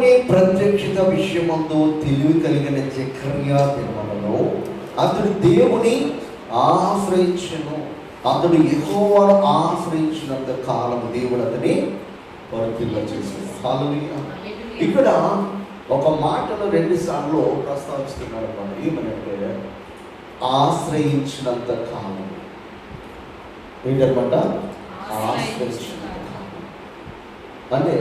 దేవుని ప్రత్యక్షత విషయమందు తెలివి కలిగిన జకర్య దినములలో అతడు దేవుని ఆశ్రయించను. అతడు యెహోవాను ఆశ్రయించినంత కాలం దేవుడు అతని వర్తిల్ల చేశాడు. ఇక్కడ ఒక మాటను రెండు సార్లు ప్రస్తావిస్తున్నాడు అన్నమాట. ఏమనంటే ఆశ్రయించినంత కాలం ఏంటన్నమాట ఆశ్రయించినంత కాలం అంటే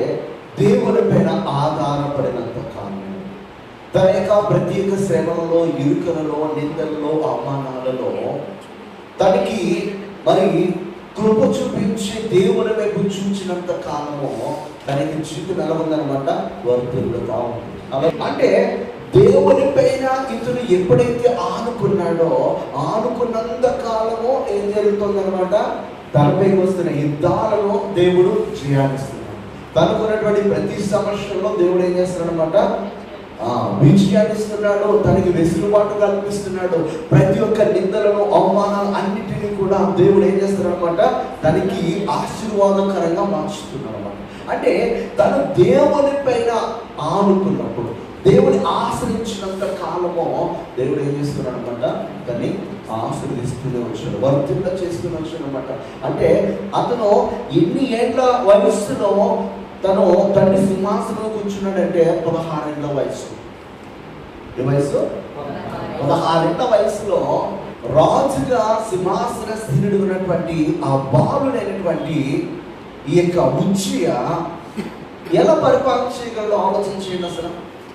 దేవుని పైన ఆధారపడినంత కాలం. తన యొక్క ప్రత్యేక శ్రమలలో ఇరుకలలో నిందలలో అవమానాలలో తనకి మరి కృప చూపించి దేవుని వైపు చూచినంత కాలము తనకి జీవితం ఎలా ఉందన్నమాట ఉంది. అంటే దేవుని పైన ఇతను ఎప్పుడైతే ఆనుకున్నాడో ఆనుకున్నంత కాలము ఏం జరుగుతుందనమాట? తనపైకి వస్తున్న యుద్ధాలలో దేవుడు జయాన్నిస్తున్నాడు తనకున్నటువంటి ప్రతి సమస్యలో దేవుడు ఏం చేస్తాడనమాట అనమాట విజయాన్ని ఇస్తున్నాడు తనకి వెసులుబాటు కల్పిస్తున్నాడు. ప్రతి ఒక్క నిందలను అవమానాలు అన్నిటినీ కూడా దేవుడు ఏం చేస్తాడనమాట అనమాట తనకి ఆశీర్వాదకరంగా మార్చుతున్నాడు అనమాట అంటే తను దేవుని పైన ఆనుకున్నప్పుడు దేవుని ఆశ్రయించినంత కాలము దేవుడు ఏం చేస్తున్నాడు అనమాట దాన్ని ఆశ్రదిస్తూనే వచ్చాడు వర్తింప చేస్తూనే వచ్చాడు అనమాట అంటే అతను ఎన్ని ఏళ్ళ వయస్సులో తను తండ్రి సింహాసనంలో కూర్చున్నాడంటే పదహారేళ్ళ వయసు ఏ వయసు పదహారేళ్ళ వయసులో రాజుగా సింహాసన స్థిరుడు ఉన్నటువంటి ఆ బాలుడైనటువంటి ఈ యొక్క ఉజ్జయ ఎలా పరిపాలన చేయగలడో చేయండి అసలు.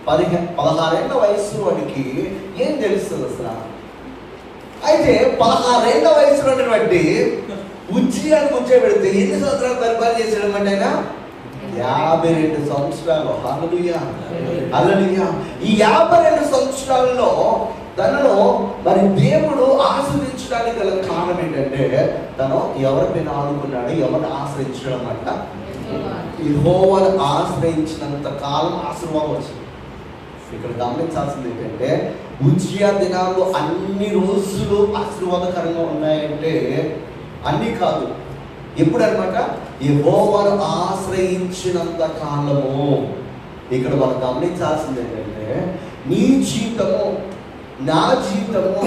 పదిహే పదహారేళ్ళ వయసు వాడికి ఏం తెలుస్తుంది అసలు? అయితే పదహారేళ్ళ వయసులో ఉన్నటువంటి ఉజ్జయాన్ని కూర్చోబెడితే ఎన్ని సంవత్సరాలు పరిపాలన చేసేయడం అంటే ఆయన? యాభై రెండు సంవత్సరాలు. హల్లెలూయా. అలలుయా ఈ యాభై రెండు సంవత్సరాలలో తనలో మరి దేవుడు ఆశ్రయించడానికి గల కారణం ఏంటంటే తను ఎవరిపైన ఆనుకున్నాడు ఎవరిని ఆశ్రయించడం అంట యెహోవాను ఆశ్రయించినంత కాలం ఆశ్రమం వచ్చింది. ఇక్కడ గమనించాల్సింది ఏంటంటే ఉజ్జయ దినాలు అన్ని రోజులు ఆశీర్వాదకరంగా ఉన్నాయంటే అన్ని కాదు. ఎప్పుడు అనమాట యెహోవాను ఆశ్రయించినంత కాలము. ఇక్కడ మనం గమనించాల్సింది ఏంటంటే నీ జీవితము నా జీవితము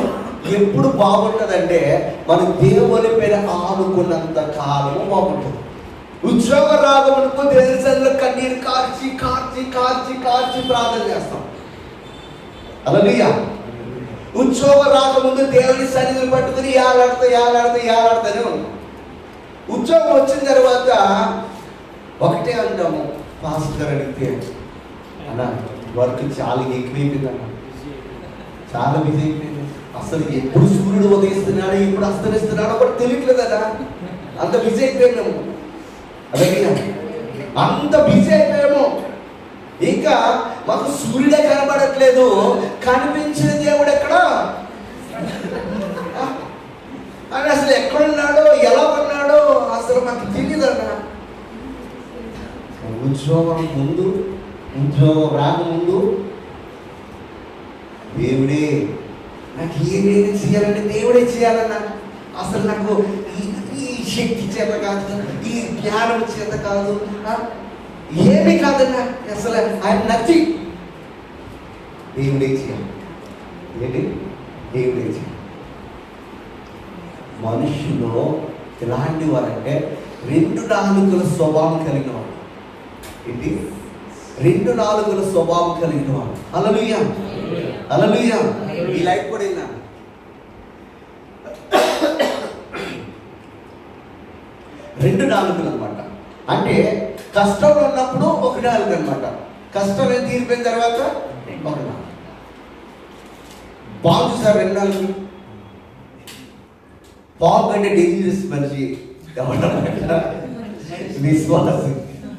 ఎప్పుడు బాగుంటుందంటే మన దేవుని పైన ఆనుకున్నంత కాలము బాగుంటుంది. ఉద్యోగం రాగమనుకో దేవుని కన్నీరు కార్చి కార్చి కార్చి కార్చి ప్రార్థన చేస్తాం. అలలియా ఉద్యోగం రాకముందు దేవుని సన్నిధిని పట్టుకుని యాలాడుతూ యాలాడుతూ యాలాడుతూనే ఉన్నాం ఉద్యోగం వచ్చిన తర్వాత ఒకటే అంటాము పాస్టర్ అడిగితే అన్న వర్క్ చాలా ఎక్కువైపోయిందన్న. చాలా బిజీ అయిపోయింది. అసలు ఎప్పుడు సూర్యుడు ఉదయిస్తున్నాడు ఎప్పుడు అస్తమిస్తున్నాడో కూడా తెలియట్లేదు కదా. అంత బిజీ అయిపోయాము అదే అంత బిజీ అయిపోయాము. ఇంకా మాకు సూర్యుడే కనబడట్లేదు కనిపించిన దేవుడు ఎక్కడ? అని అసలు ఎక్కడున్నాడో ఎలా ఉన్నాడో అసలు మాకు తెలియదన్న ఉద్యోగం ముందు ఉద్యోగం రాకముందు దేవుడే నాకు ఏదైనా చేయాలంటే దేవుడే చేయాలన్నా అసలు నాకు ఈ- ఈ శక్తి చేత కాదు ఈ జ్ఞానం చేత కాదు ఏమీ కాదన్నా అసలు ఆయన నచ్చి దేవుడే చేయాలి ఏంటి? దేవుడే చేయాలి మనుషులు ఎలాంటి వారంటే రెండు నాలుగుల స్వభావం కలిగిన వాడు ఏంటి? రెండు నాలుగుల స్వభావం కలిగిన వాడు అలలుయ అలలుయ ఈ లైఫ్ కూడా ఇలా రెండు నాలుగులు అనమాట అంటే కష్టంలో ఉన్నప్పుడు ఒక నాలుగు అనమాట కష్టం తీరిపోయిన తర్వాత ఒక నాలుగు. బాగు సార్ రెండు బాగు అంటే డేంజరస్ మనిషి. ఎవరన్నమాట? విశ్వాసి.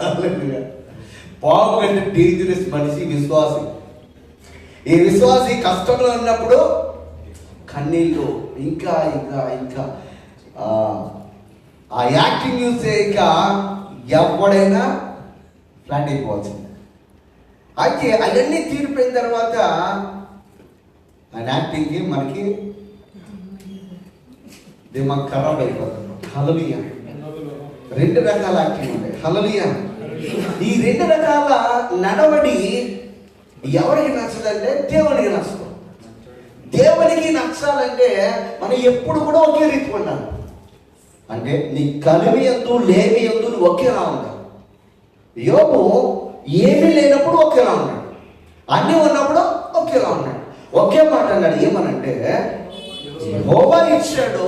హల్లెలూయా. అంటే డేంజరస్ మనిషి విశ్వాసి. ఈ విశ్వాసి కష్టంలో ఉన్నప్పుడు కన్నీళ్ళు ఇంకా ఇంకా ఇంకా ఆ, యాక్టింగ్ చూసే ఇంకా ఎవడైనా ఫ్లాట్ అయిపోవాల్సింది. అయితే అవన్నీ తీరిపోయిన తర్వాత ఆయన యాక్టింగ్కి మనకి దిమాగ్ ఖరాబ్ అయిపోతుంది. హలలియా రెండు రకాల యాక్టింగ్ ఉంటాయి. హలలియా ఈ రెండు రకాల నడవడి ఎవరికి నచ్చదంటే దేవునికి నచ్చదు దేవునికి నచ్చాలంటే మనం ఎప్పుడు కూడా ఒకే రీతి ఉండాలి. అంటే నీ కలిమి ఎందు లేమి ఒకేలా ఉండాలి. యోబు ఏమీ లేనప్పుడు ఒకేలా ఉన్నాడు. అన్నీ ఉన్నప్పుడు ఒకేలా ఉన్నాడు. ఒకే మాట అన్నాడు ఏమనంటే యెహోవా ఇచ్చాడు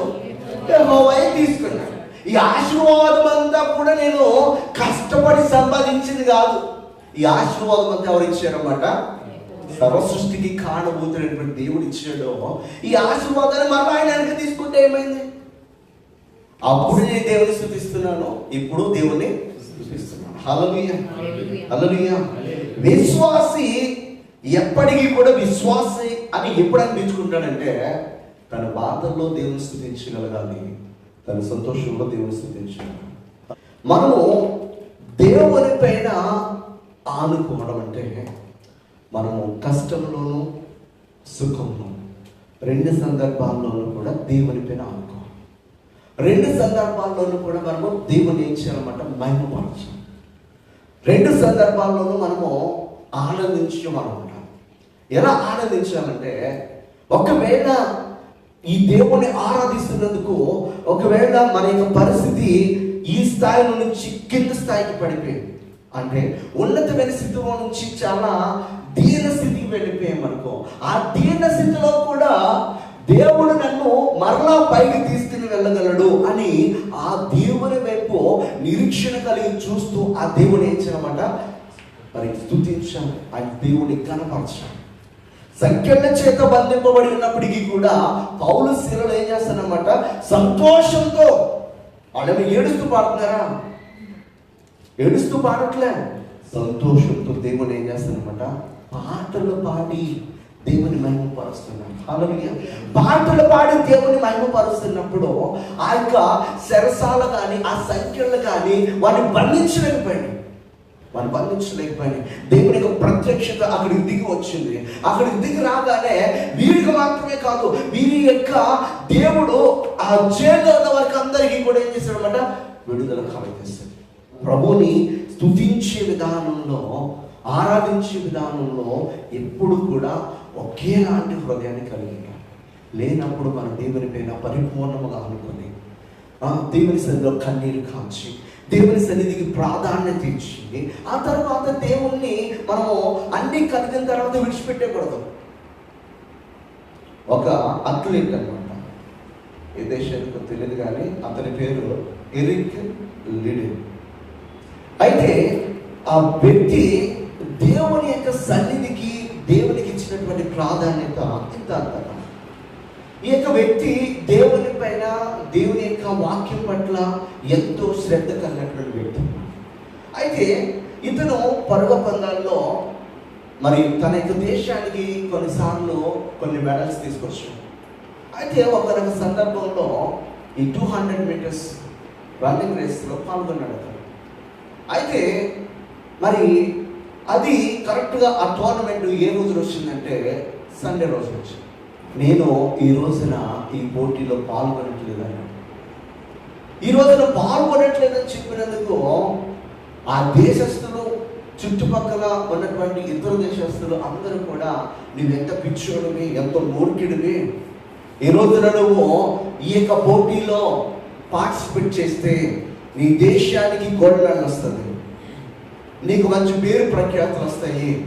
యెహోవాయే తీసుకున్నాడు. ఈ ఆశీర్వాదం అంతా కూడా నేను కష్టపడి సంపాదించింది కాదు. ఈ ఆశీర్వాదం అంతా ఎవరు ఇచ్చారన్నమాట? సర్వ సృష్టికి కారణభూతుడైనటువంటి దేవుడు ఇచ్చాడు. ఈ ఆశీర్వాదాన్ని మరలా ఆయనకి తీసుకుంటే ఏమైంది? అప్పుడు నేను దేవుని స్థుతిస్తున్నాను ఇప్పుడు దేవుని విశ్వాసి ఎప్పటికీ కూడా విశ్వాసి అని ఎప్పుడు అనిపించుకుంటాడంటే తన బాధల్లో దేవుని స్థుతించగలగాలి. తన సంతోషంలో దేవుని స్థుతించగలగాలి. మనము దేవుని పైన ఆనుకోవడం అంటే మనము కష్టంలోను సుఖంలో రెండు సందర్భాల్లోనూ కూడా దేవుని పైన ఆనుకోవాలి. రెండు సందర్భాల్లోనూ కూడా మనము దేవుని ఏం చేయాలన్నమాట? మహిమపరచాం రెండు సందర్భాల్లోనూ మనము ఆనందించి ఉంటాం ఎలా ఆనందించాలంటే ఒకవేళ ఈ దేవుని ఆరాధిస్తున్నందుకు ఒకవేళ మన యొక్క పరిస్థితి ఈ స్థాయిలో నుంచి కింద స్థాయికి పడిపోయింది. అంటే ఉన్నతమైన స్థితిలో నుంచి చాలా దీన స్థితికి వెళ్ళిపోయాం అనుకో ఆ దీన స్థితిలో కూడా దేవుడు నన్ను మరలా పైకి తీసుకుని వెళ్ళగలడు అని ఆ దేవుని వైపు నిరీక్షణ కలిగి చూస్తూ ఆ దేవుని ఏం మరి స్థుతించాం ఆ దేవుని కనపరచాం సంఖ్యల చేత బంధింపబడి ఉన్నప్పటికీ కూడా పౌలు శిలలు ఏం చేస్తానమాట సంతోషంతో వాళ్ళని ఏడుస్తూ పాడుతున్నారా? ఏడుస్తూ పాడట్లే. సంతోషంతో దేవుడు ఏం చేస్తానమాట పాటలు పాడి దేవుని మహిమపరుస్తున్నాం. హల్లెలూయా పాటలు పాడి దేవుని మహిమపరుస్తున్నప్పుడు ఆ యొక్క శరసాల కానీ ఆ సంఖ్యలు కానీ వారిని బంధించలేకపోయాడు వారిని బంధించలేకపోయాడు దేవుని యొక్క ప్రత్యక్షత అక్కడికి దిగి వచ్చింది. అక్కడికి దిగి రాగానే వీరికి మాత్రమే కాదు వీరి యొక్క దేవుడు ఆ చేత వారికి అందరికీ కూడా ఏం చేశాడనమాట విడుదల కలగజేస్తాడు ప్రభుని స్తుతించే విధానంలో ఆరాధించే విధానంలో ఎప్పుడు కూడా ఒకేలాంటి హృదయాన్ని కలిగి లేనప్పుడు మన దేవుని పైన పరిపూర్ణముగా అనుకుని దేవుని సన్నిధిలో కన్నీరు కాచి దేవుని సన్నిధికి ప్రాధాన్యత ఇచ్చి ఆ తర్వాత దేవుణ్ణి మనము అన్ని కలిగిన తర్వాత విడిచిపెట్టకూడదు. ఒక అథ్లీట్ అనమాట ఏ దేశానికి తెలియదు కానీ అతని పేరు ఎరిక్ లిడే అయితే ఆ వ్యక్తి దేవుని యొక్క సన్నిధికి దేవునికి ఇచ్చినటువంటి ప్రాధాన్యత ఇంత అంతగా ఈ యొక్క వ్యక్తి దేవుని పైన దేవుని యొక్క వాక్యం పట్ల ఎంతో శ్రద్ధ కలిగినటువంటి వ్యక్తి. అయితే ఇతను పరుగ పందాల్లో మరి తన యొక్క దేశానికి కొన్నిసార్లు కొన్ని మెడల్స్ తీసుకొచ్చాడు. అయితే ఒకనొక సందర్భంలో ఈ టూ హండ్రెడ్ మీటర్స్ రన్నింగ్ రేస్లో పాల్గొన్నాడు అతను. అయితే మరి అది కరెక్ట్గా ఆ టోర్నమెంట్ ఏ రోజు వచ్చిందంటే సండే రోజు వచ్చింది నేను ఈ రోజున ఈ పోటీలో పాల్గొనట్లేదు ఈ రోజున పాల్గొనట్లేదని చెప్పినందుకు ఆ దేశస్తులు చుట్టుపక్కల ఉన్నటువంటి ఇతర దేశస్తులు అందరూ కూడా నువ్వెంత పిచ్చోడివి ఎంత మూర్ఖుడివి? ఈ రోజున నువ్వు ఈ యొక్క పోటీలో పార్టిసిపేట్ చేస్తే నీ దేశానికి గోల్డ్ వస్తుంది. నీకు మంచి పేరు ప్రఖ్యాతులు వస్తాయి.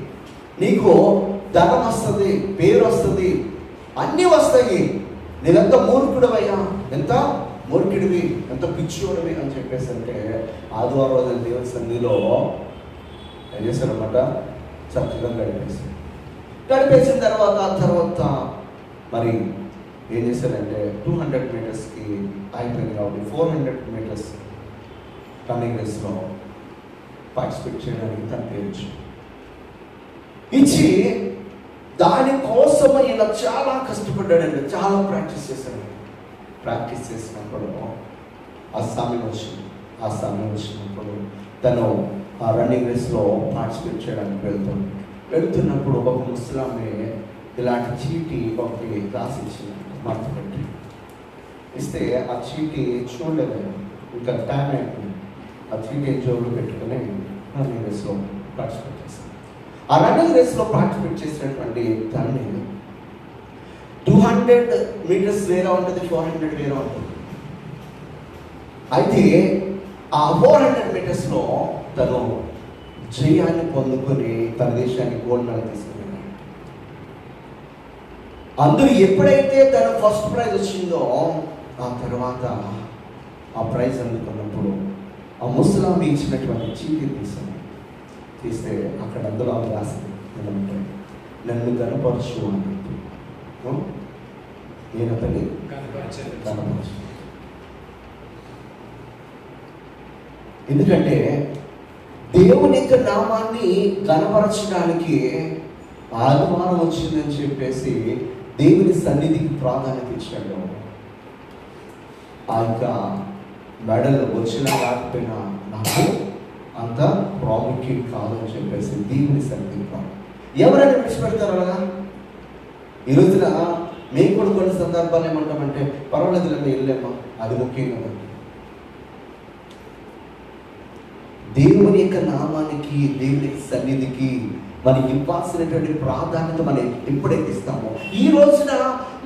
నీకు ధనం వస్తుంది పేరు వస్తుంది అన్నీ వస్తాయి. నేనెంత మూర్ఖుడవయ్యా? ఎంత మూర్ఖుడివి? ఎంత పిచ్చివాడివి అని చెప్పేసి అంటే ఆదివారం రోజు దేవుని ఏం చేశారనమాట చక్కగా గడిపేసి గడిపేసిన తర్వాత తర్వాత మరి ఏం చేశారంటే టూ హండ్రెడ్ మీటర్స్కి అయిపోయింది కాబట్టి ఫోర్ హండ్రెడ్ మీటర్స్ రన్నింగ్ రేస్లో పార్టిసిపేట్ చేయడానికి తప్పించు పేరు ఇచ్చి దానికోసం ఈయన చాలా కష్టపడ్డాడండి. చాలా ప్రాక్టీస్ చేశాడు ప్రాక్టీస్ చేసినప్పుడు ఆ సమయం వచ్చింది. ఆ సమయం వచ్చినప్పుడు తను ఆ రన్నింగ్ రేస్లో పార్టిసిపేట్ చేయడానికి వెళ్తాడు వెళ్తున్నప్పుడు ఒక ముస్లామే ఇలాంటి చీటి ఒకటి రాసి ఇచ్చింది మడత ఇస్తే ఆ చీటి చూడలేదు ఇంకా టైం అయిపోయింది. ఆ పెట్టుకునే పెట్టుకుని రన్నింగ్ రేస్లో పార్టిసిపేట్ చేశాను ఆ రన్నింగ్ రేస్లో పార్టిసిపేట్ చేసినటువంటి తనని టూ హండ్రెడ్ మీటర్స్ వేరే ఉంటుంది ఫోర్ హండ్రెడ్ వేరే ఉంటుంది. అయితే ఆ ఫోర్ హండ్రెడ్ మీటర్స్లో తను జయాన్ని పొందుకొని తన దేశానికి గోల్డ్ మెడల్ తీసుకున్నాడు. అందులో ఎప్పుడైతే తన ఫస్ట్ ప్రైజ్ వచ్చిందో ఆ తర్వాత ఆ ప్రైజ్ అందుకున్నప్పుడు ఆ ముసలామి ఇచ్చినటువంటి చీటీ తీసాను తీస్తే అక్కడ అందులో ఆమె రాసింది నన్ను కనపరచు అని? నేను అతన్ని కనపరచు ఎందుకంటే దేవుని యొక్క నామాన్ని కనపరచడానికి ఆదివారం వచ్చిందని చెప్పేసి దేవుని సన్నిధికి ప్రాధాన్యత ఇచ్చాడు. ఆ యొక్క మెడలు వచ్చినా రాకపోయినా నాకు అంత ప్రాముఖ్యం కాదని చెప్పేసి దేవుని సన్నిధి ప్రాముఖ్యం ఎవరైనా విడిచిపెడతారు అలాగా? ఈ రోజున మేము కూడా కొన్ని సందర్భాలు ఏమంటామంటే పర్వాలేదు మేము వెళ్ళామా అది ముఖ్యం కదా దేవుని యొక్క నామానికి దేవుని యొక్క సన్నిధికి మనకి ఇవ్వాల్సినటువంటి ప్రాధాన్యత మనం ఎప్పుడైతే ఇస్తామో ఈ రోజున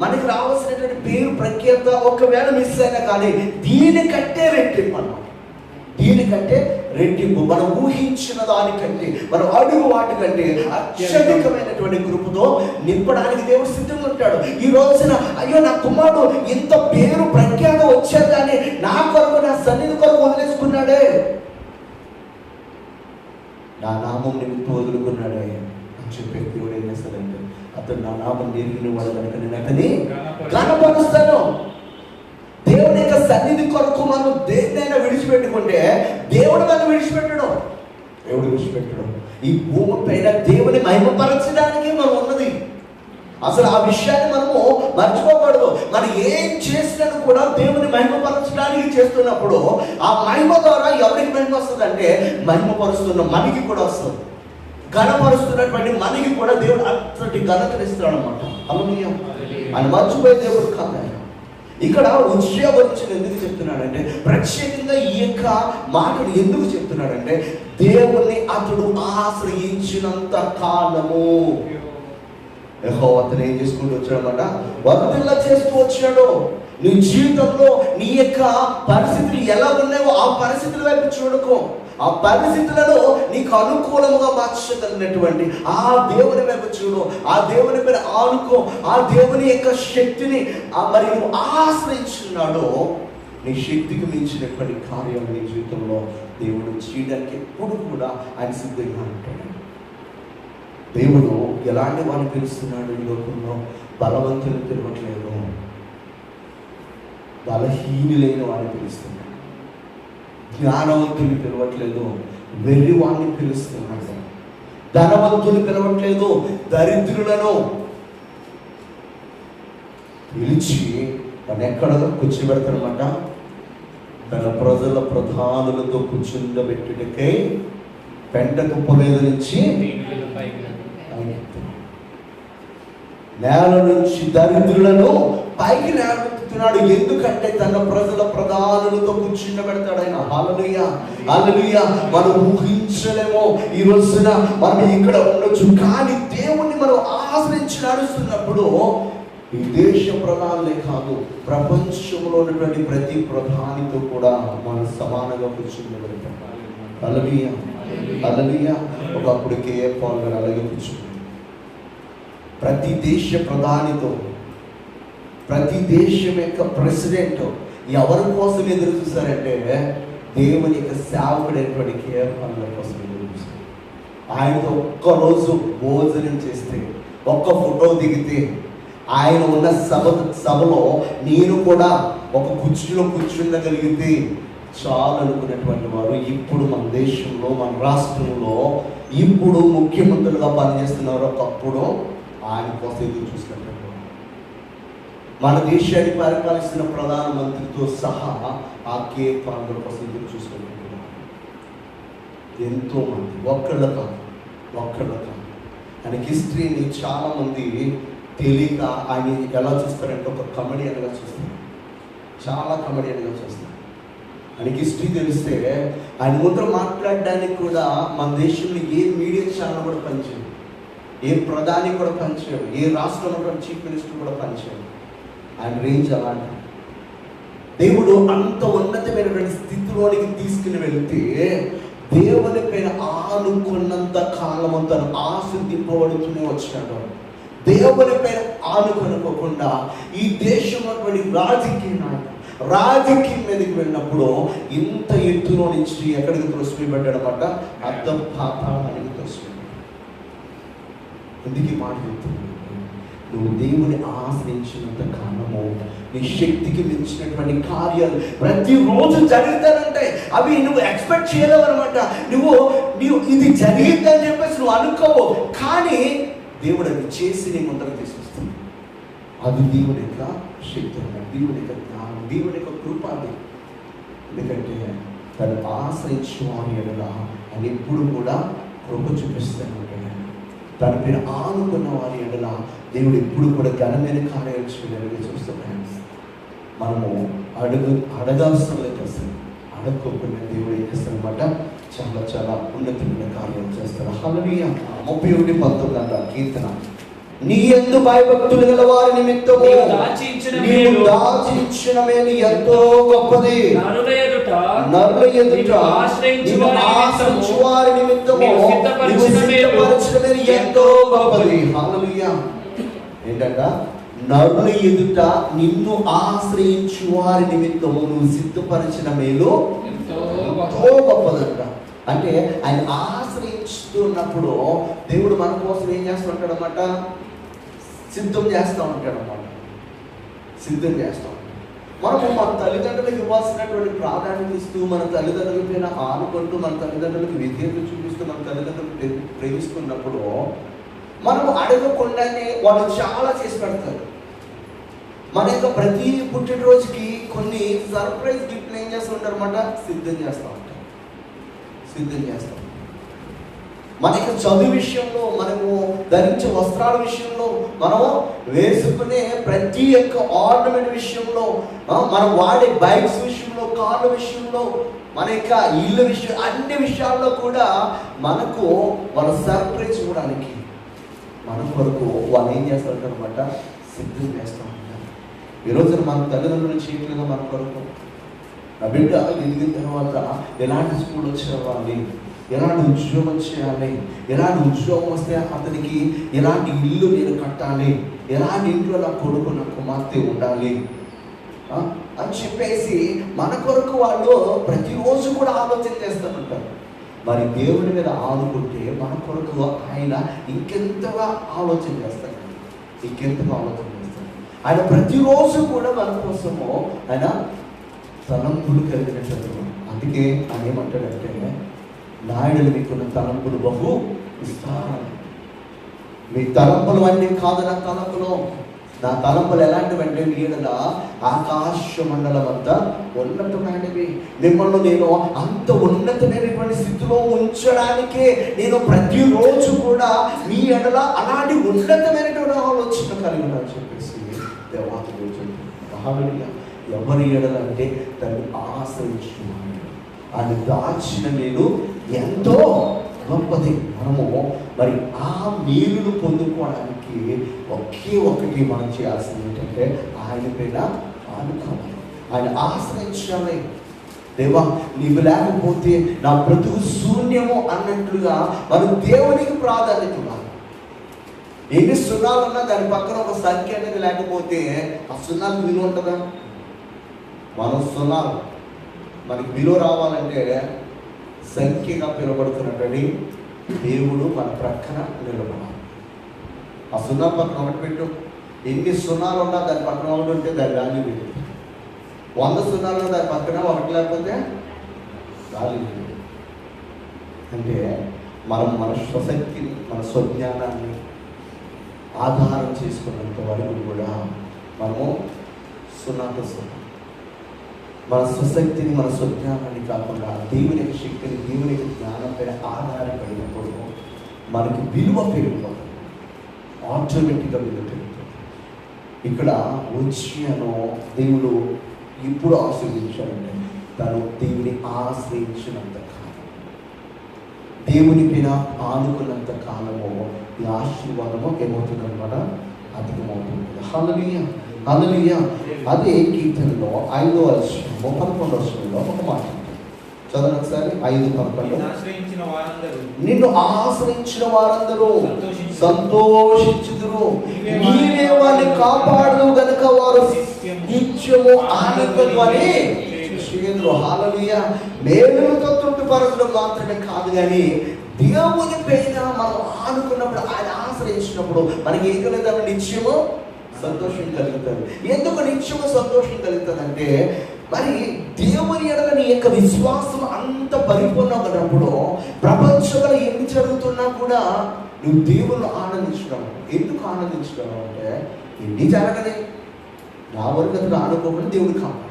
మనకి రావాల్సినటువంటి పేరు ప్రఖ్యాత ఒకవేళ మిస్ అయినా కానీ దీనికంటే రెట్టింపు అన్నమాట దీనికంటే రెట్టింపు. మనం ఊహించిన దానికంటే మనం అడుగు వాటికంటే అత్యధికమైనటువంటి కృపతో నింపడానికి దేవుడు సిద్ధంగా ఉంటాడు. ఈ రోజున అయ్యో నా కుమారుడు ఇంత పేరు ప్రఖ్యాత వచ్చాడు కానీ నా కొరకు నా సన్నిధి కొరకు వదిలేసుకున్నాడే. నా నామం నిమిత్తం వదులుకున్నాడే అని చెప్పే దేవుడు ఏం చేస్తాడంటే అతను నా నామం నేర్పిన వాడు కనుక నేను అతని కనపరుస్తాను దేవుని యొక్క సన్నిధి కొరకు మనం దేన్నైనా విడిచిపెట్టుకుంటే దేవుడు మనం విడిచిపెట్టడం. దేవుడు విడిచిపెట్టడం. ఈ భూమి పైన దేవుని మహిమపరచడానికి మనం ఉన్నది. అసలు ఆ విషయాన్ని మనము మర్చిపోకూడదు. మనం ఏం చేసినా కూడా దేవుని మహిమపరచడానికి చేస్తున్నప్పుడు ఆ మహిమ ద్వారా ఎవరికి మహిమ వస్తుందంటే మహిమపరుస్తున్న మనకి కూడా వస్తుంది. ఘనపరుస్తున్నటువంటి మనకి కూడా దేవుడు అంతటి ఘనతనిస్తాడు అనమాట అలనీయం అని మర్చిపోయే దేవుడు కాదు ఇక్కడ ఉజ్జయ గురించి ఎందుకు చెప్తున్నాడంటే ప్రత్యేకంగా ఈ యొక్క మాటను ఎందుకు చెప్తున్నాడంటే దేవుణ్ణి అతడు ఆశ్రయించినంత కాలము. యెహోవా అతను ఏం చేసుకుంటూ వచ్చాడనమాట వర్ధిల్ల చేస్తూ వచ్చాడు. నీ జీవితంలో నీ యొక్క పరిస్థితులు ఎలా ఉన్నాయో ఆ పరిస్థితుల వైపు చూడకు. ఆ పరిస్థితులలో నీకు అనుకూలముగా మార్చగలిగినటువంటి ఆ దేవుని వైపు చూడు. ఆ దేవుని మీద ఆనుకో. ఆ దేవుని యొక్క శక్తిని ఆ మరి ఆశ్రయించున్నాడో నీ శక్తికి మించినటువంటి కార్యం నీ జీవితంలో దేవుడు చేయడానికి ఎప్పుడు కూడా ఆయన సిద్ధంగా ఉంటాడు. దేవుడు ఎలాంటి వాళ్ళు పిలుస్తున్నాడు ఈ లోకంలో? బలవంతులు పిలవట్లేదు బలహీనులైన వాడిని పిలుస్తున్నాడు. జ్ఞానవంతులు పిలవట్లేదు వెర్రి వాడిని పిలుస్తున్నాడు. ధనవంతులు పిలవట్లేదు. దరిద్రులను పిలిచి తను ఎక్కడ కూర్చోబెడతారన్నమాట? తన ప్రజల ప్రధానులతో కూర్చుండబెట్టుటకై పెంట కుప్ప నుంచి నేల నుంచి దరిద్రులను పైకి నేర్పుతున్నాడు ఎందుకంటే తన ప్రజల ప్రధానులతో కూర్చుండబెడతాడు ఆయన అలలుయ అలలుయ మనం ఊహించలేమో. ఈ రోజున మనం ఇక్కడ ఉండొచ్చు. కానీ దేవుణ్ణి మనం ఆశ్రయించి నడుస్తున్నప్పుడు ఈ దేశ ప్రధానులే కాదు ప్రపంచంలో ఉన్నటువంటి ప్రతి ప్రధానితో కూడా మనం సమానంగా కూర్చుండబడతాం. అలలియ అలలియ ఒకప్పుడు కేఏ పాల్ గారు అలాగే కూర్చున్నారు. ప్రతి దేశ ప్రధానితో ప్రతి దేశం యొక్క ప్రెసిడెంట్ ఎవరి కోసం ఎదురు చూశారంటే దేవుని యొక్క సేవకుడైనటువంటి కేర్ పనుల కోసం ఎదురు చూస్తారు ఆయనతో ఒక్కరోజు భోజనం చేస్తే ఒక్క ఫోటో దిగితే ఆయన ఉన్న సభ సభలో నేను కూడా ఒక కుర్చీలో కూర్చుండగలిగితే చాలు అనుకున్నటువంటి వారు ఇప్పుడు మన దేశంలో మన రాష్ట్రంలో ఇప్పుడు ముఖ్యమంత్రులుగా పనిచేస్తున్నారు ఒకప్పుడు ఆయన కోసం ఎదురు చూసినటువంటి మన దేశాన్ని పరిపాలిస్తున్న ప్రధానమంత్రితో సహా ఆ కే పాండ్ర కోసం ఎదురు చూసుకుంటున్నాం ఎంతోమంది ఒక్కళ్ళ కాదు ఒక్కళ్ళ కాదు. ఆయన హిస్టరీని చాలామంది తెలియక ఆయన ఎలా చూస్తారంటే ఒక కమెడియన్గా చూస్తారు. చాలా కమెడియన్గా చూస్తారు. ఆయనకి హిస్టరీ తెలిస్తే ఆయన ముందర మాట్లాడడానికి కూడా మన దేశంలో ఏ మీడియా ఛానల్ కూడా పనిచేయదు. ఏ ప్రధాని కూడా పనిచేయడు ఏ రాష్ట్రంలో కూడా చీఫ్ మినిస్టర్ కూడా పనిచేయడు. ఆయన రేంజ్ అలాంటి దేవుడు అంత ఉన్నతమైనటువంటి స్థితిలోనికి తీసుకుని వెళ్తే దేవుని పైన ఆనుకున్నంత కాలం తను ఆశ్రదింపబడుతూనే వచ్చాడు. దేవుని పైన ఆనుకొనుకోకుండా ఈ దేశంలో రాజకీయ నాయకుడు రాజకీయం మీదకి వెళ్ళినప్పుడు ఇంత ఎత్తులో నుంచి ఎక్కడికి త్రోసిపెట్టాడనమాట అర్థం పాతాళానికి ఎందుకు ఈ మాట చెప్తున్నాను. నువ్వు దేవుని ఆశ్రయించినంత కాలము నీ శక్తికి మించినటువంటి కార్యాలు ప్రతిరోజు జరుగుతానంటాయి అవి నువ్వు ఎక్స్పెక్ట్ చేయలేవు అనమాట నువ్వు నువ్వు ఇది జరిగిద్దని చెప్పేసి నువ్వు అనుకోవు. కానీ దేవుడు అది చేసి నీ ముందర తీసుకొస్తుంది. అది దేవుని యొక్క శక్తి అన్నమాట. దేవుని యొక్క జ్ఞానం దేవుని యొక్క కృప అది. ఎందుకంటే తను ఆశ్రయించిన వారి ఎడల ఆయన ఎప్పుడు కూడా కృప చూపిస్తాను తన పేరు ఆనుకున్న వారి ఎడల దేవుడు ఎప్పుడు కూడా ఘనమైన కార్యాలు చేయడానికి చూస్తున్నాడు. మనము అడుగు అడగాల్సిన అసలు అడగకుండా దేవుడు ఏం చేస్తారనమాట చాలా చాలా ఉన్నతమైన కార్యాలు చేస్తారు హలనీయ ముప్పై ఒకటి పంతొమ్మిది అంట కీర్తన. నీ ఎందు భయభక్తులు గల వారి నిమిత్తము దాచించిన మేలు. ఎంతో గొప్పది. ఎదుట నరుల ఎదుట ఆశ్రయించు వారి నిమిత్తము సిద్ధపరిచిన ఎంతో గొప్పది. హల్లెలూయా. ఏంటంట? నరుల ఎదుట నిన్ను ఆశ్రయించు వారి నిమిత్తము నువ్వు సిద్ధపరిచిన మేలు ఎంతో గొప్పదంట. అంటే ఆయన ఆశ్రయిస్తున్నప్పుడు దేవుడు మన కోసం ఏం చేస్తూ ఉంటాడు అనమాట సిద్ధం చేస్తూ ఉంటాడు అనమాట సిద్ధం చేస్తాం మనము మన తల్లిదండ్రులకు ఇవ్వాల్సినటువంటి ప్రాధాన్యత ఇస్తూ మన తల్లిదండ్రుల పైన ఆనుకుంటూ మన తల్లిదండ్రులకు విధేయత చూపిస్తూ మన తల్లిదండ్రులు ప్రేమిస్తున్నప్పుడు మనము అడగకుండానే వాళ్ళు చాలా చేసి పెడతారు. మన యొక్క ప్రతి పుట్టినరోజుకి కొన్ని సర్ప్రైజ్ గిఫ్ట్లు ఏం చేస్తూ ఉంటారు అనమాట సిద్ధం చేస్తూ ఉంటారు. సిద్ధం చేస్తాం మన యొక్క చదువు విషయంలో మనము ధరించే వస్త్రాల విషయంలో మనం వేసుకునే ప్రతి ఒక్క ఆర్నమెంట్ విషయంలో మనం వాడే బైక్స్ విషయంలో కార్ల విషయంలో మన యొక్క ఇల్లు విషయం అన్ని విషయాల్లో కూడా మనకు వాళ్ళ సర్ప్రైజ్ ఇవ్వడానికి మన కొరకు వాళ్ళు ఏం చేస్తారు అనమాట సిద్ధం చేస్తూ ఉంటారు ఈ రోజున మన తల్లిదండ్రులు చేయట్లేదు మన కొరకు నా బిడ్డ ఎదిగిన తర్వాత ఎలాంటి స్కూల్ వచ్చేవాళ్ళని ఎలాంటి ఉద్యోగం చేయాలి? ఎలాంటి ఉద్యోగం వస్తే అతనికి ఎలాంటి ఇల్లు నేను కట్టాలి? ఎలాంటి ఇంట్లో నా కొడుకు నా కుమార్తె ఉండాలి? అని చెప్పేసి మన కొరకు వాళ్ళు ప్రతిరోజు కూడా ఆలోచన చేస్తామంటారు మరి దేవుడి మీద ఆదుకుంటే మన కొరకు ఆయన ఇంకెంతగా ఆలోచన చేస్తాడు ఇంకెంతగా ఆలోచన చేస్తాడు ఆయన ప్రతిరోజు కూడా మన కోసము ఆయన తలంపులు కలిగినట్టు అందుకే ఆయన ఏమంటాడంటే నాయుడులు మీకున్న తలంపులు బహు విస్తారం మీ తలంపులు అన్నీ కాదు నా తలంపులు. నా తలంపులు ఎలాంటివంటే నీడల ఆకాశ మండలం అంతా ఉన్నతమైనవి. మిమ్మల్ని నేను అంత ఉన్నతమైనటువంటి స్థితిలో ఉంచడానికే నేను ప్రతిరోజు కూడా మీ ఎడల అలాంటి ఉన్నతమైనటువంటి ఆలోచన కలిగి ఉన్నాను చెప్పేసి దేవాత ఎవరి ఎడలంటే తను దాన్ని ఆయన అది దాచిన నేను ఎంతో గొప్పది. మనము మరి ఆ మేలును పొందుకోవడానికి ఒకే ఒకటి మనం చేయాల్సింది ఏంటంటే ఆయన మీద ఆనుకోవాలి. ఆయన ఆశ్రయించాలి. దేవా నీవు లేకపోతే నా బ్రతుకు శూన్యము అన్నట్లుగా మనం దేవునికి ప్రాధాన్యత ఇవ్వాలి. ఎన్ని సున్నాలు ఉన్నా దాని పక్కన ఒక సంఖ్య అనేది లేకపోతే ఆ సున్నాలు విలువ ఉంటుందా? మనం సున్నాలు. మనకి విలువ రావాలంటే సంఖ్యగా పిలువబడుతున్నటువంటి దేవుడు మన ప్రక్కన నిలబడాలి. ఆ సున్నా పక్కన ఒకటి పెట్టు. ఎన్ని సున్నాలు ఉన్నా దాని పక్కన ఒకటి ఉంటే దాని వాల్యూ పెట్టు వంద సున్నాలు దాని పక్కన ఒకటి లేకపోతే వాల్యూ అంటే మనం మన స్వశక్తిని మన స్వజ్ఞానాన్ని ఆధారం చేసుకున్నంత వరకు కూడా మనము సున్నాతో సున్నా. మన స్వశక్తిని మన స్వజ్ఞానాన్ని కాకుండా దేవుని యొక్క శక్తిని దేవుని యొక్క జ్ఞానం పైన ఆధారపడినప్పుడు మనకి విలువ పెరిగిపోతుంది ఆటోమేటిక్గా విలువ పెరుగుతుంది. ఇక్కడ ఉజ్జయను దేవుడు ఇప్పుడు ఆశీర్వదించాడంటే తను దేవుని ఆశ్రయించినంత కాలం. దేవుని పైన ఆనుకున్నంత కాలము ఈ ఆశీర్వాదము ఏమవుతుందన్నమాట? అధికమవుతుంది. హలనీయ హలనీయ అదే కీర్తనలో ఐదో వర్షంలో పదకొండో వర్షంలో ఒక మాట. చదవండి ఒకసారి ఐదు పదకొండు నిన్ను ఆశ్రయించిన వారందరూ. సంతోషించుదురు. నీవే వారిని కాపాడు. గనుక వారు నిత్యము. చేదురు హాలలుయ మేలులతో తృప్తిపరచడం మాత్రమే కాదు కానీ దేవుని పైన మనం ఆనుకున్నప్పుడు ఆయన ఆశ్రయించినప్పుడు మనకి ఏం కలుగుతారు నిత్యము సంతోషం కలుగుతుంది. ఎందుకు నిత్యము సంతోషం కలుగుతుంది అంటే మరి దేవుని ఎడల నీ యొక్క విశ్వాసం అంత పరిపూర్ణమైనప్పుడు ప్రపంచంలో ఎన్ని జరుగుతున్నా కూడా నువ్వు దేవుళ్ళు ఆనందించడం. ఎందుకు ఆనందించడం అంటే ఎన్ని జరగలే. నా వరకు అతను ఆనుకోకుండా దేవుడు కావాలి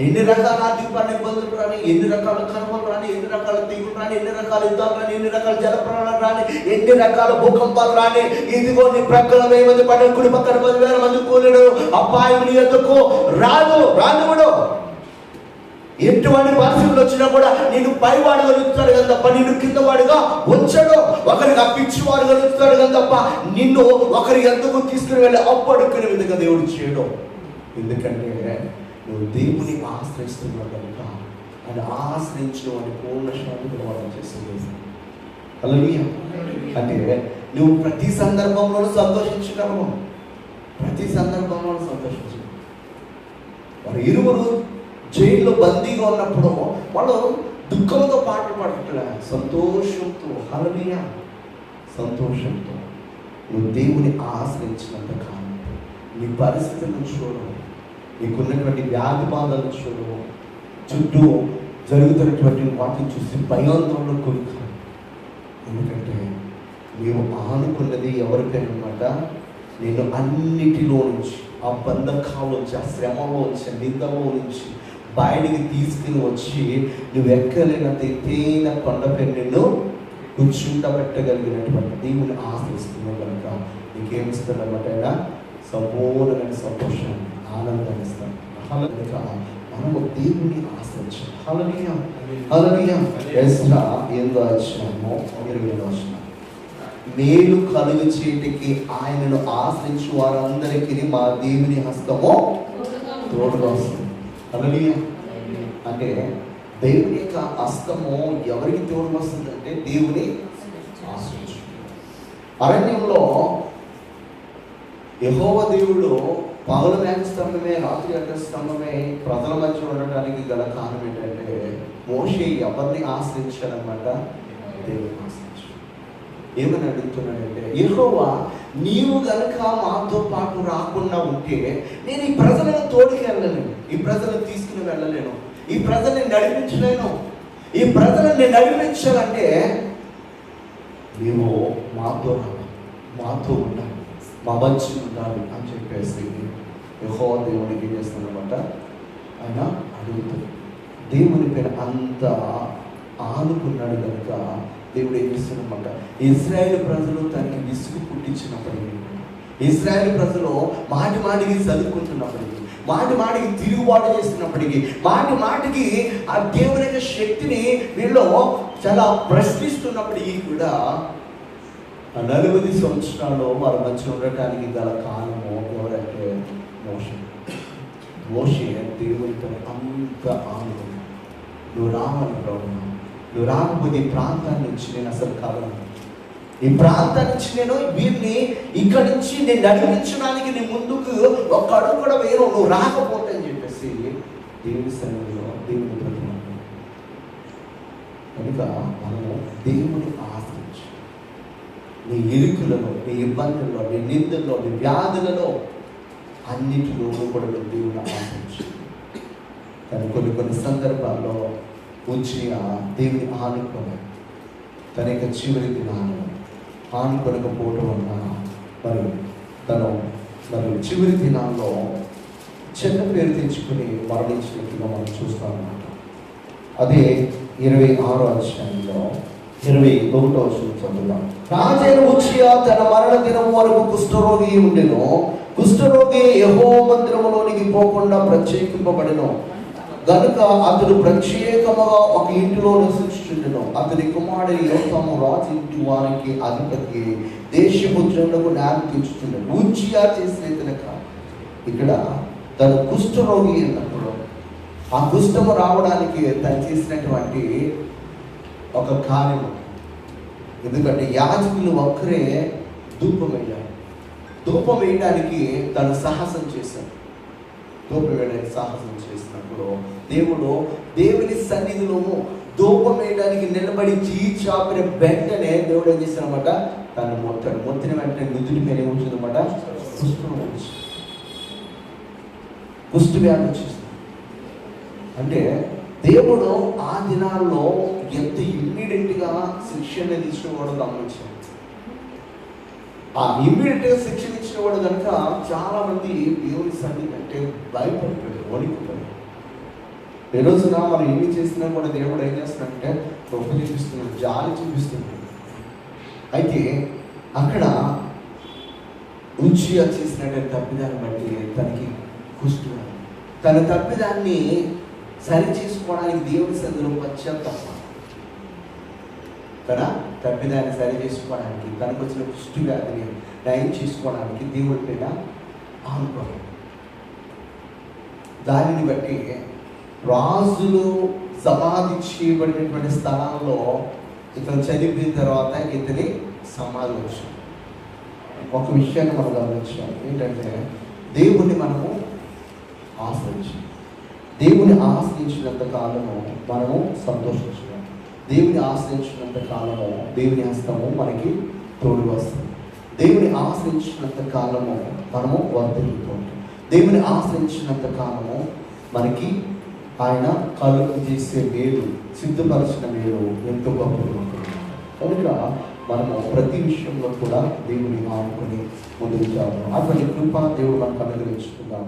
ఎన్ని రకాల ఆర్థిక ఇబ్బందులు రాని ఎన్ని రకాల కర్మలు రాని ఎన్ని రకాల తీగులు రాని ఎన్ని రకాల యుద్ధాలు రాని ఎన్ని రకాల జలప్రాణాలు రాని ఎన్ని రకాల భూకంపాలు రాని ఇదిగో నీ ప్రక్కల వెయ్యి మంది పడిన కుడి పక్కన పదివేల మంది కూలిడు అపాయం నీ ఎద్దుకు రాదు రానివ్వడు ఎటువంటి పరిస్థితులు వచ్చినా కూడా నేను పైవాడు కలుగుతాడు కదా తప్ప నిన్ను కింద వాడుగా ఉంచడు ఒకరికి అప్పించేవాడు కలుగుతాడు కదా తప్ప నిన్ను ఒకరి ఎందుకు తీసుకుని వెళ్ళి అప్పడుకునే విధంగా దేవుడు చేయడం. ఎందుకంటే నువ్వు దేవుని ఆశ్రయిస్తున్నావు కనుక ఆయన ఆశ్రయించిన వాడిని పూర్ణ శాంతి ప్రమాణం చేస్తుంది. హల్లెలూయా. అంటే నువ్వు ప్రతి సందర్భంలోనూ సంతోషించగలవు ప్రతి సందర్భంలోనూ సంతోషించు వారు ఇరువురు జైల్లో బందీగా ఉన్నప్పుడు వాళ్ళు దుఃఖంతో పాటలు పాడుతున్నా సంతోషంతో హలమీయ సంతోషంతో. నువ్వు దేవుని ఆశ్రయించినంత కాలం నీ పరిస్థితులను చూడవు. నీకున్నటువంటి వ్యాధి బాధలు చూడవు చుట్టూ జరుగుతున్నటువంటి వాటిని చూసి భయాందోళన కొనుక్కు ఎందుకంటే నీవు ఆనుకున్నది ఎవరికైనా నేను అన్నిటిలో నుంచి ఆ బంధకాల ఆ శ్రమలో వచ్చి ఆ నిందలో నుంచి బయటికి తీసుకుని వచ్చి నువ్వు ఎక్కలేనంత ఎత్తైన కొండపై నిన్ను కూర్చుండబెట్టగలిగినటువంటి దేవుని ఆశ్రయిస్తున్నావు కనుక నీకేమిస్తున్నమాట సంపూర్ణమైన సంతోషాన్ని. ఆనందాన్ని మనము దేవుని ఆశ్రయించాలి. హలనీయ హలనీయ ఎస్రా ఏందో వచ్చినామో ఇరవై వచ్చిన మేలు కలుగు చేటికి ఆయనను ఆశ్రయించు వారందరికీ మా దేవుని హస్తము తోడుగా వస్తుంది. అంటే దేవుని యొక్క హస్తము ఎవరికి తోడుగా వస్తుందంటే దేవుని ఆశ్రయించు. అరణ్యంలో యహోవ దేవుడు పగలు మేక స్తంభమే రాత్రి యొక్క స్తంభమే ప్రజల మధ్య ఉండడానికి గల కారణం ఏంటంటే మోషే ఎవరిని ఆశ్రయించాడనమాట దేవుని ఆశ్రయించాడు. ఏమని అడుగుతున్నాడంటే యెహోవా నీవు గనక మాతో పాటు రాకుండా ఉంటే నేను ఈ ప్రజలను తోడుకి వెళ్ళలేను. ఈ ప్రజలను తీసుకుని వెళ్ళలేను. ఈ ప్రజల్ని నడిపించలేను. ఈ ప్రజలని నడిపించాలంటే నీవు మాతో రావాలి మాతో ఉండాలి. మా మంచి ఉండాలి అని చెప్పేసి యహో దేవునికి ఏం చేస్తానమాట ఆయన అడుగుతాడు. దేవుని పైన అంత ఆనుకున్నాడు కనుక దేవుడు ఏం చేస్తున్నాడన్నమాట ఇస్రాయేల్ ప్రజలు తనకి విసుగు పుట్టించినప్పటికీ ఇస్రాయేల్ ప్రజలు మాటి మాటికి చదువుకుంటున్నప్పటికీ మాటి మాటికి తిరుగుబాటు చేస్తున్నప్పటికీ మాటి మాటికి ఆ దేవుని యొక్క శక్తిని వీళ్ళు చాలా ప్రశ్నిస్తున్నప్పటికీ కూడా ఆ నలుగురి సంవత్సరాలు వారి మధ్య ఉండటానికి గల కారణము ఎవరంటే మోషే మోషే దేవునితో అంత ఆనందం నువ్వు రావాలి ప్రభు నువ్వు రాకపోతే ఈ ప్రాంతాన్ని నుంచి నేను అసలు కలవను ఈ ప్రాంతం నుంచి నేను వీరిని ఇక్కడి నుంచి నేను నడిపించడానికి నీ ముందుకు ఒక అడుగు కూడా వేరు నువ్వు రాకపోతే అని చెప్పేసి దేవుని సన్నిధిలో దేవుని ప్రతిమ కనుక మనము దేవుని ఆశ్రయించు నీ ఇరుకులలో నీ ఇబ్బందుల్లో నీ నిందల్లో నీ వ్యాధులలో అన్నిటిలోనూ కూడా నువ్వు దేవుని కానీ కొన్ని కొన్ని సందర్భాల్లో ఉంచి దేవుని ఆనుకొని తన యొక్క చివరి దినాలను ఆనుకొనకపోవటం వలన మరి తను మరి చివరి దినాల్లో చిన్న పేరు తెచ్చుకుని మరణించినట్టుగా మనం చూస్తాం అన్నమాట అదే ఇరవై ఆరో అధ్యాయంలో ఇరవై ఒకటో వచనం చదువుదాం. రాజైన ఉచియా తన మరణ దినము వరకు కుష్ఠరోగి ఉండెను. కుష్ఠరోగి యహో మందిరములోనికి పోకుండా ప్రత్యేకింపబడెను. గనుక అతడు ప్రత్యేకముగా ఒక ఇంటిలో నివసించుండెను అతని కుమారుడు యోతము రాజు ఇంటి వారికి అధిపతి దేశపుత్రులకు న్యాయం తీర్చుచుండెను. ఉచియా చేసిన కనుక ఇక్కడ తను కుష్ఠరోగి అన్నప్పుడు ఆ కుష్ఠము రావడానికి తను చేసినటువంటి ఒక కార్యం ఎందుకంటే యాజకులు ఒక్కరే ధూపం వేయాలి ధూపం వేయడానికి తను సాహసం చేశాడు. ధూపం వేయడానికి సాహసం చేసినప్పుడు దేవుడు దేవుని సన్నిధిలో ధూపం వేయడానికి నిలబడి చీ చాపిన వెంటనే దేవుడు ఏం చేశాడనమాట తను మొత్తాడు మొత్తిన వెంటనే నుదుటి మీద ఏమొచ్చిందన్నమాట పుష్పం వచ్చింది కుష్టి వ్యాధి వచ్చేసింది అంటే దేవుడు ఆ దినాల్లో ఎంత ఇమ్మీడియట్గా శిక్షణ తీసుకోవడం గమనించాడు. ఆ ఇమ్మీడియట్గా శిక్షణ ఇచ్చిన వాడు కనుక చాలా మంది దేవుని సన్నిధి అంటే భయపడిపోయాడు వణికిపోయాడు ఈ రోజున మనం ఎన్ని చేసినా కూడా దేవుడు ఏం చేస్తున్నాడంటే గొప్ప చూపిస్తున్నాడు జాలి చూపిస్తున్నాడు. అయితే అక్కడ ఉచిగా చేసినటువంటి తప్పిదాన్ని బట్టి తనకి కుష్టు తన తప్పిదాన్ని సరి చేసుకోవడానికి దేవుని సందులో పశ్చాత్తాప. తన తప్పిదాన్ని సరి చేసుకోవడానికి తనకు వచ్చిన పుష్టి వ్యాధిని నయం చేసుకోవడానికి దేవుడి మీద ఆనుకోవడం దానిని బట్టి రాజులు సమాధి చేయబడినటువంటి స్థలాల్లో ఇతను చనిపోయిన తర్వాత ఇతని సమాధి వచ్చింది. ఒక విషయాన్ని మనం గమనించాం ఏంటంటే దేవుణ్ణి మనము ఆశ్రయించాం దేవుని ఆశ్రయించినంత కాలము మనము సంతోషించడం దేవుని ఆశ్రయించినంత కాలము దేవుని హస్తము మనకి తోడు వస్తుంది. దేవుని ఆశ్రయించినంత కాలము మనము వర్ధిల్లుతూ దేవుని ఆశ్రయించినంత కాలము మనకి ఆయన కలుగు చేసే మేలు సిద్ధపరిచిన మేలు ఎంతో గొప్పగా ఉంటుంది. కనుక మనము ప్రతి విషయంలో కూడా దేవుని ఆనుకొని ముందుకు చేద్దాం అటువంటి కృప దేవుడు మనకు అనుగ్రహించుకుందాం